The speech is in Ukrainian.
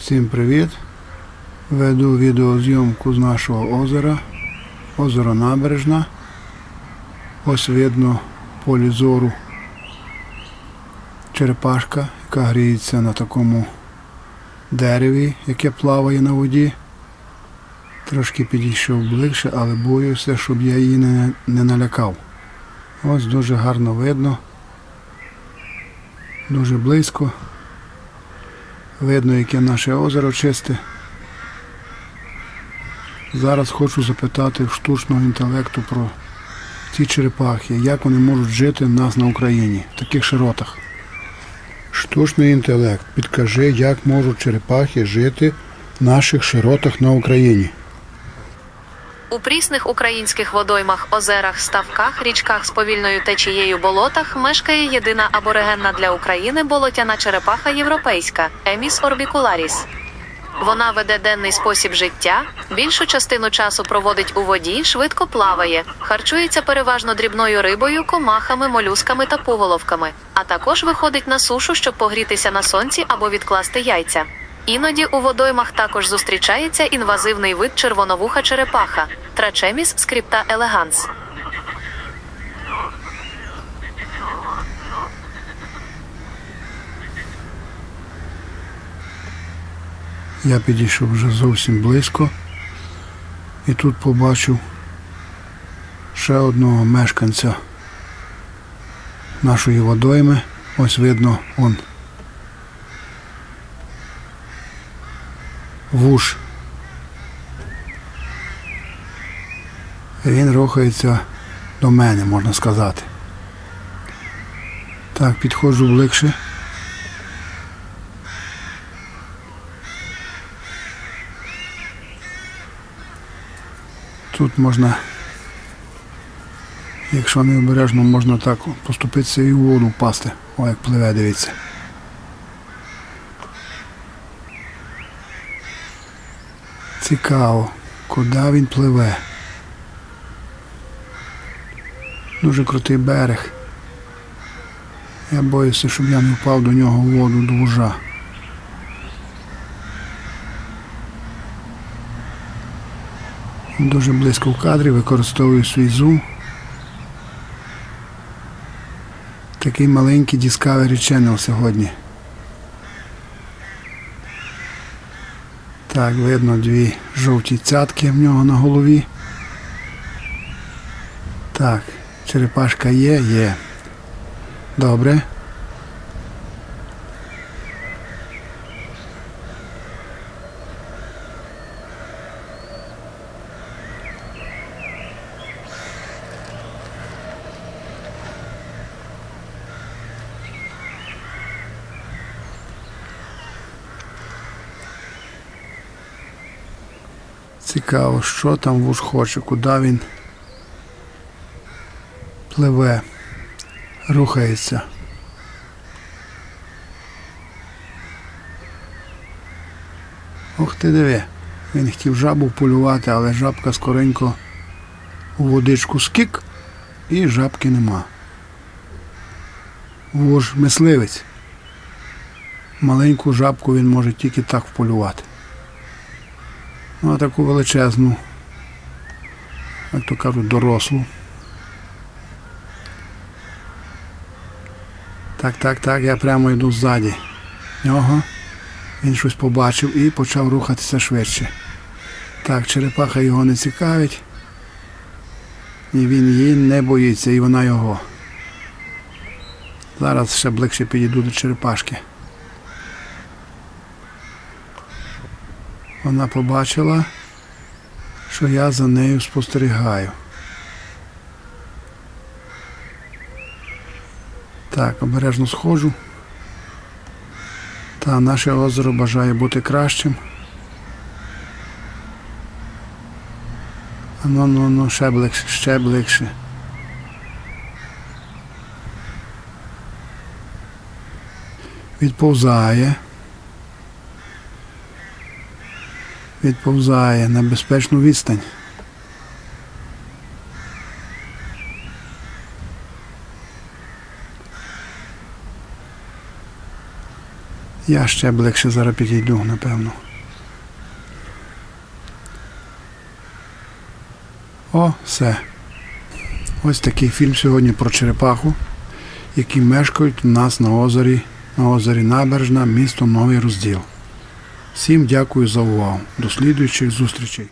Всім привіт! Веду відеозйомку з нашого озера. Озеро Набережна. Ось видно полі зору черепашка, яка гріється на такому дереві, яке плаває на воді. Трошки підійшов ближче, але боюся, щоб я її не, не налякав. Ось дуже гарно видно. Дуже близько. Видно, яке наше озеро чисте. Зараз хочу запитати штучного інтелекту про ці черепахи, як вони можуть жити в нас на Україні, в таких широтах. Штучний інтелект, підкажи, як можуть черепахи жити в наших широтах на Україні. У прісних українських водоймах, озерах, ставках, річках з повільною течією болотах мешкає єдина аборигенна для України болотяна черепаха європейська Еміс орбікуларіс. Вона веде денний спосіб життя, більшу частину часу проводить у воді, швидко плаває, харчується переважно дрібною рибою, комахами, молюсками та пуголовками, а також виходить на сушу, щоб погрітися на сонці або відкласти яйця. Іноді у водоймах також зустрічається інвазивний вид червоновуха черепаха Трачеміс скрипта елеганс. Я підійшов вже зовсім близько і тут побачив ще одного мешканця нашої водойми. Ось видно он. Вуш. Він рухається до мене, можна сказати. Так, підходжу ближче. Тут можна, якщо не обережно, можна так поступитися і в воду впасти. О, як пливе, дивіться. Цікаво, куди він пливе. Дуже крутий берег. Я боюся, щоб я не впав до нього в воду до вужа. Дуже близько в кадрі, використовую свій зум. Такий маленький Discovery Channel сьогодні. Так, видно дві жовті цятки в нього на голові. Так, черепашка є, є. Добре. Цікаво, що там вуж хоче, куди він пливе, рухається. Ох ти диви. Він хотів жабу полювати, але жабка скоренько у водичку скік і жабки нема. Вуж мисливець. Маленьку жабку він може тільки так вполювати. Ну, таку величезну, як то кажуть, дорослу. Так, так, так, я прямо йду ззаді нього. Він щось побачив і почав рухатися швидше. Так, черепаха його не цікавить. І він її не боїться, і вона його. Зараз ще ближче підійду до черепашки. Вона побачила, що я за нею спостерігаю. Так, обережно сходжу. Та наше озеро бажає бути кращим. А Ну, ну, ну, ще ближче, ще ближче. Відповзає. Відповзає на безпечну відстань. Я ще ближче зараз підійду, напевно. О, все. Ось такий фільм сьогодні про черепаху, які мешкають у нас на озері, на озері Набережна, місто Новий Розділ. Всім дякую за увагу. До слідуючих зустрічей.